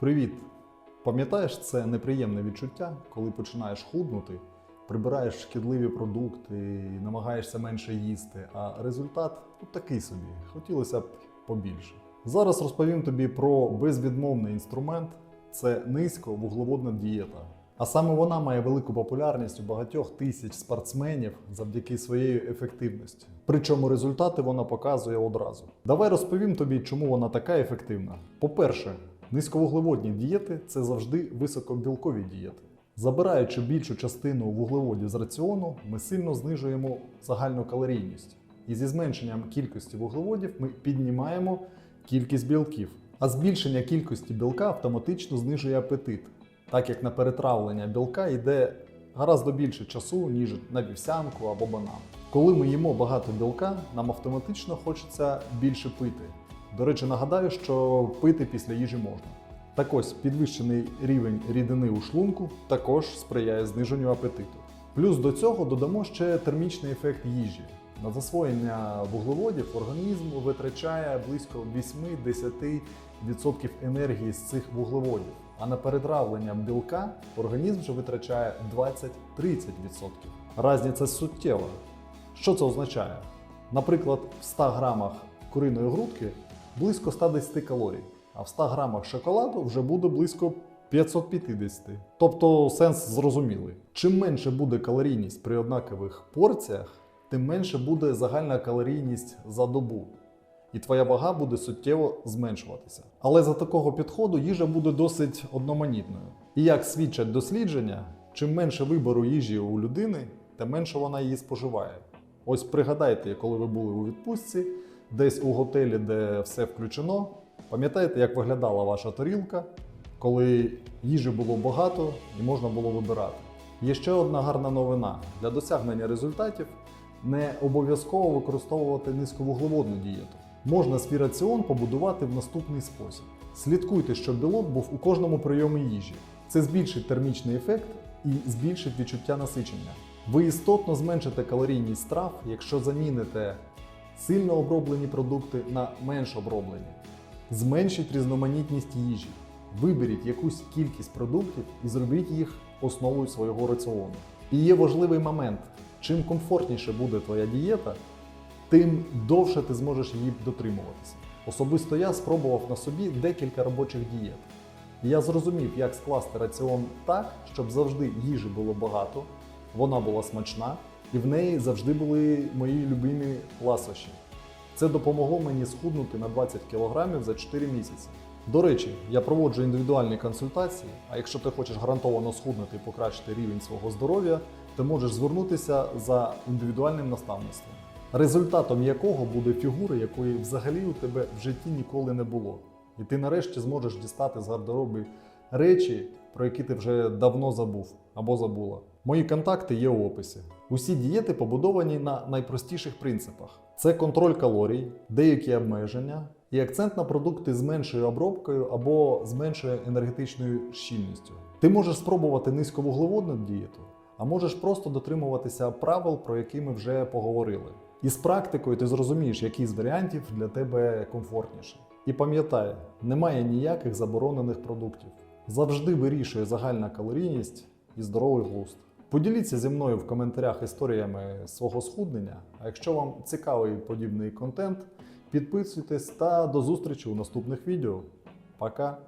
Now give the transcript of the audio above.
Привіт! Пам'ятаєш це неприємне відчуття, коли починаєш худнути, прибираєш шкідливі продукти, намагаєшся менше їсти, а результат ну, такий собі. Хотілося б побільше. Зараз розповім тобі про безвідмовний інструмент це низьковуглеводна дієта. А саме вона має велику популярність у багатьох тисяч спортсменів завдяки своєї ефективності. Причому результати вона показує одразу. Давай розповім тобі, чому вона така ефективна. По-перше, низьковуглеводні дієти це завжди високобілкові дієти. Забираючи більшу частину вуглеводів з раціону, ми сильно знижуємо загальну калорійність. І зі зменшенням кількості вуглеводів ми піднімаємо кількість білків. А збільшення кількості білка автоматично знижує апетит, так як на перетравлення білка йде гораздо більше часу, ніж на вівсянку або банан. Коли ми їмо багато білка, нам автоматично хочеться більше пити. До речі, нагадаю, що пити після їжі можна. Так ось підвищений рівень рідини у шлунку також сприяє зниженню апетиту. Плюс до цього додамо ще термічний ефект їжі. На засвоєння вуглеводів організм витрачає близько 8-10% енергії з цих вуглеводів, а на перетравлення білка організм вже витрачає 20-30%. Разниця суттєва. Що це означає? Наприклад, в 100 грамах куриної грудки близько 110 калорій, а в 100 грамах шоколаду вже буде близько 550. Тобто сенс зрозумілий. Чим менше буде калорійність при однакових порціях, тим менше буде загальна калорійність за добу. І твоя вага буде суттєво зменшуватися. Але за такого підходу їжа буде досить одноманітною. І як свідчать дослідження, чим менше вибору їжі у людини, тим менше вона її споживає. Ось пригадайте, коли ви були у відпустці, десь у готелі, де все включено. Пам'ятаєте, як виглядала ваша тарілка, коли їжі було багато і можна було вибирати. Є ще одна гарна новина: для досягнення результатів не обов'язково використовувати низьковуглеводну дієту. Можна свій раціон побудувати в наступний спосіб. Слідкуйте, щоб білок був у кожному прийомі їжі. Це збільшить термічний ефект і збільшить відчуття насичення. Ви істотно зменшите калорійність страв, якщо заміните сильно оброблені продукти на менш оброблені. Зменшіть різноманітність їжі. Виберіть якусь кількість продуктів і зробіть їх основою свого раціону. І є важливий момент: чим комфортніше буде твоя дієта, тим довше ти зможеш її дотримуватися. Особисто я спробував на собі декілька робочих дієт. Я зрозумів, як скласти раціон так, щоб завжди їжі було багато, вона була смачна, і в неї завжди були мої любимі ласощі. Це допомогло мені схуднути на 20 кг за 4 місяці. До речі, я проводжу індивідуальні консультації, а якщо ти хочеш гарантовано схуднути і покращити рівень свого здоров'я, ти можеш звернутися за індивідуальним наставництвом, результатом якого буде фігура, якої взагалі у тебе в житті ніколи не було. І ти нарешті зможеш дістати з гардероби речі, про які ти вже давно забув або забула. Мої контакти є у описі. Усі дієти побудовані на найпростіших принципах: це контроль калорій, деякі обмеження і акцент на продукти з меншою обробкою або з меншою енергетичною щільністю. Ти можеш спробувати низьковуглеводну дієту, а можеш просто дотримуватися правил, про які ми вже поговорили. І з практикою ти зрозумієш, який з варіантів для тебе комфортніший. І пам'ятай, немає ніяких заборонених продуктів. Завжди вирішує загальна калорійність і здоровий глузд. Поділіться зі мною в коментарях історіями свого схуднення. А якщо вам цікавий подібний контент, підписуйтесь та до зустрічі у наступних відео. Пока!